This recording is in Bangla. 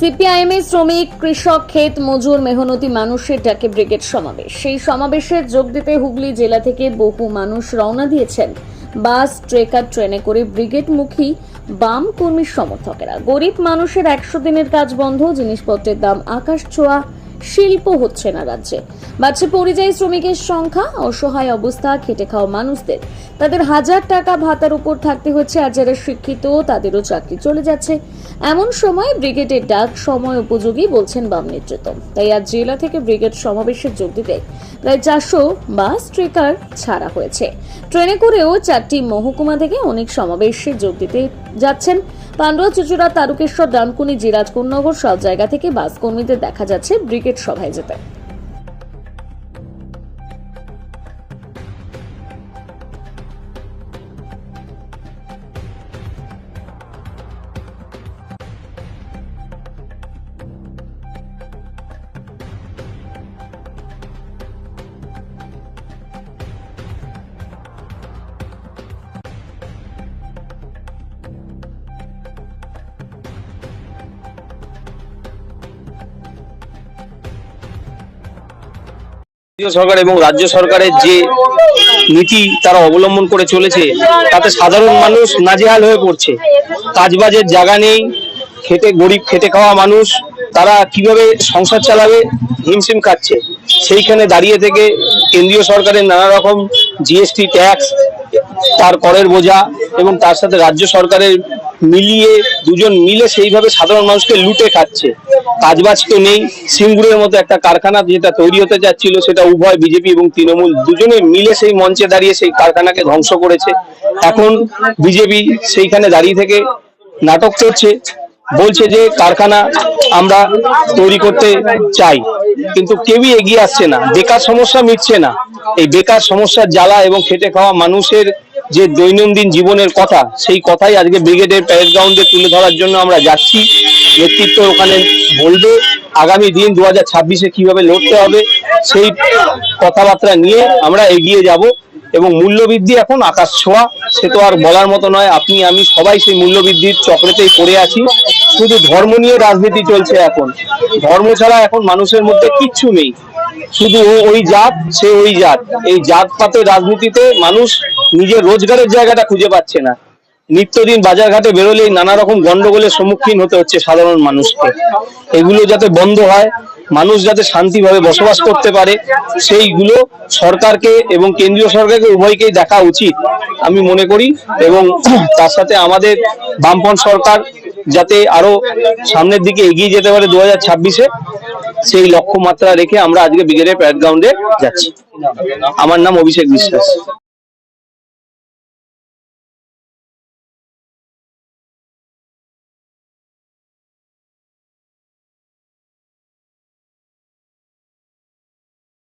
সিপিআইএমএ শ্রমিক, কৃষক, ক্ষেত, মজুর, মেহনতি মানুষের ডাকে ব্রিগেড সমাবেশ। সেই সমাবেশে যোগ দিতে হুগলি জেলা থেকে বহু মানুষ রওনা দিয়েছেন। বাস, ট্রেকার, ট্রেনে করে ব্রিগেডমুখী বাম কর্মীর সমর্থকেরা। গরিব মানুষের একশো দিনের কাজ বন্ধ, জিনিসপত্রের দাম আকাশ ছোঁয়া। শিল্প হচ্ছে না রাজ্যে। বাড়ছে পরিযায়ী শ্রমিকের সংখ্যা, অসহায় অবস্থা, খেটে খাওয়া মানুষদের। তাদের হাজার টাকা ভাতার উপর থাকতে হচ্ছে আর যারা শিক্ষিত, তাদেরও চাকরি চলে যাচ্ছে। এমন সময় ব্রিগেডের ডাক সময় উপযোগী বলছেন বাম নেতৃত্ব। তাই আজ জেলা থেকে ব্রিগেড সমাবেশে যোগ দিতে প্রায় চারশো বাস, ট্রেকার ছাড়া হয়েছে। ট্রেনে করেও চারটি মহকুমা থেকে অনেক সমাবেশে যোগ দিতে যাচ্ছেন পান্ডুয়া চুচুড়া, তারকেশ্বর, ডানকুনি জিরাজ কোন্নগর সব জায়গা থেকে বাস কর্মীদের দেখা যাচ্ছে ব্রিগেড সভায় যেতে। কেন্দ্রীয় সরকার এবং রাজ্য সরকারের যে নীতি তারা অবলম্বন করে চলেছে, তাতে সাধারণ মানুষ নাজেহাল হয়ে পড়ছে। কাজবাজের জায়গা নেই, খেতে, গরিব খেটে খাওয়া মানুষ, তারা কীভাবে সংসার চালাবে? হিমশিম খাচ্ছে। সেইখানে দাঁড়িয়ে থেকে কেন্দ্রীয় সরকারের নানা রকম জিএসটি ট্যাক্স তার করের বোঝা এবং তার সাথে রাজ্য সরকারের মিলিয়ে দুজন মিলে সেইভাবে সাধারণ মানুষকে লুটে খাচ্ছে। কাজবাজ তো নেই। সিঙ্গুরের মতো একটা কারখানা যেটা তৈরি হতে যাচ্ছিল, সেটা উভয় বিজেপি এবং তৃণমূল দুজনে মিলে সেই মঞ্চে দাঁড়িয়ে সেই কারখানাকে ধ্বংস করেছে। এখন বিজেপি সেইখানে দাঁড়িয়ে থেকে নাটক করছে, বলছে যে কারখানা আমরা তৈরি করতে চাই, কিন্তু কেউই এগিয়ে আসছে না। বেকার সমস্যা মিটছে না। এই বেকার সমস্যার জ্বালা এবং খেটে খাওয়া মানুষের যে দৈনন্দিন জীবনের কথা, সেই কথাই আজকে ব্রিগেডের প্যারেড গ্রাউন্ডে তুলে ধরার জন্য আমরা যাচ্ছি। নেতৃত্ব ওখানে বলবে আগামী দিন দু হাজার ছাব্বিশে কীভাবে লড়তে হবে, সেই কথাবার্তা নিয়ে আমরা এগিয়ে যাব। এবং মূল্যবৃদ্ধি এখন আকাশ ছোঁয়া, সে তো আর বলার মতো নয়, আপনি, আমি সবাই সেই মূল্যবৃদ্ধির চক্রেতেই পড়ে আছি। শুধু ধর্ম নিয়ে রাজনীতি চলছে এখন। ধর্ম ছাড়া এখন মানুষের মধ্যে কিচ্ছু নেই। শুধু ওই জাত, সে ওই জাত। এই জাত জাতপাতের রাজনীতিতে মানুষ নিজের রোজগারের জায়গাটা খুঁজে পাচ্ছে না। নিত্যদিন বাজারঘাটে বেরোলেই নানা রকম গন্ডগোলের সম্মুখীন হতে হচ্ছে সাধারণ মানুষকে। এগুলো যাতে বন্ধ হয়, মানুষ যাতে শান্তিভাবে বসবাস করতে পারে, সেইগুলো সরকারকে এবং কেন্দ্রীয় সরকারকে, উভয়কেই দেখা উচিত, আমি মনে করি। এবং তার সাথে আমাদের বামপন সরকার যাতে আরও সামনের দিকে এগিয়ে যেতে পারে দু হাজার ছাব্বিশে। সেই লক্ষ্যমাত্রা রেখে আমরা আজকে ব্রিগেডের প্যারেড গ্রাউন্ডে যাচ্ছি। আমার নাম অভিষেক বিশ্বাস।